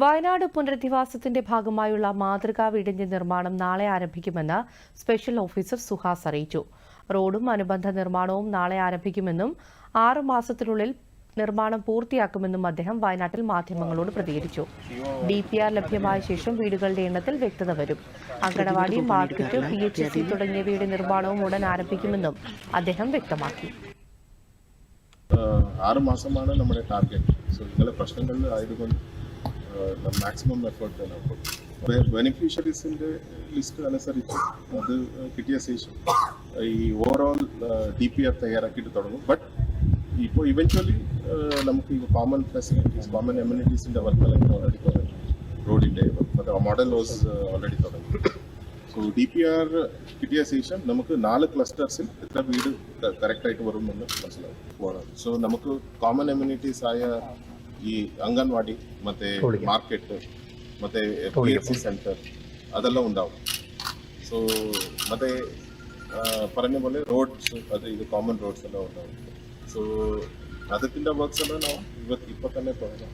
വയനാട് പുനരധിവാസത്തിന്റെ ഭാഗമായുള്ള മാതൃകാ വീടിന്റെ നിർമ്മാണം നാളെ ആരംഭിക്കുമെന്ന് സ്പെഷ്യൽ ഓഫീസർ സുഹാസ് അറിയിച്ചു. റോഡും അനുബന്ധ നിർമ്മാണവും നാളെ ആരംഭിക്കുമെന്നും ആറു മാസത്തിനുള്ളിൽ നിർമ്മാണം പൂർത്തിയാക്കുമെന്നും അദ്ദേഹം വയനാട്ടിൽ മാധ്യമങ്ങളോട് പ്രതികരിച്ചു. ഡി പി ആർ ലഭ്യമായ ശേഷം വീടുകളുടെ എണ്ണത്തിൽ വ്യക്തത വരും. Anganwadi market P H C തുടങ്ങിയവയുടെ നിർമ്മാണവും ഉടൻ ആരംഭിക്കുമെന്നും അദ്ദേഹം വ്യക്തമാക്കി. ആറുമാസമാണ് ആറ് മാസമാണ് നമ്മുടെ ടാർഗറ്റ്. സോ നിങ്ങളുടെ പ്രശ്നങ്ങളിൽ ആയതുകൊണ്ട് മാക്സിമം എഫേർട്ട് തന്നെ അപ്പോൾ ബെനിഫിഷ്യറീസിന്റെ ലിസ്റ്റ് അനുസരിച്ച് അത് കിട്ടിയ ശേഷം ഈ ഓവറോൾ ഡി പി ആർ തയ്യാറാക്കിയിട്ട് തുടങ്ങും. ബട്ട് ഇപ്പോൾ ഇവൻച്വലി നമുക്ക് ഈ കോമൺ ഫെസിലിറ്റീസ് കോമൺ എമ്യൂണിറ്റീസിന്റെ വർക്കെല്ലാം ഓൾറെഡി തുടങ്ങി. റോഡിന്റെ മോഡൽ ലോസ് ഓൾറെഡി തുടങ്ങി. സോ ഡി പി ആർ കിട്ടിയ ശേഷം നമുക്ക് നാല് ക്ലസ്റ്റേഴ്സിൽ എത്ര വീട് കറക്റ്റായിട്ട് വരുമെന്ന് മനസ്സിലാവും. സോ നമുക്ക് കോമൺ എമ്യൂണിറ്റീസ് ആയ ಈ ಅಂಗನವಾಡಿ ಮತ್ತೆ ಮಾರ್ಕೆಟ್ ಮತ್ತೆ ಪಿ ಸೆಂಟರ್ ಅದೆಲ್ಲ ಉಂಡಾವು ಸೊ ಮತ್ತೆ ಪರಮೇಲೆ ರೋಡ್ಸ್ ಅದು ಇದು ಕಾಮನ್ ರೋಡ್ಸ್ ಎಲ್ಲ ಉಂಡಾವು ಸೊ ಅದಕ್ಕಿಂತ ವರ್ಕ್ಸ್ ಎಲ್ಲ ನಾವು ಇವತ್ತು ಇಪ್ಪತ್ತನೇ ಕೊಡೋಣ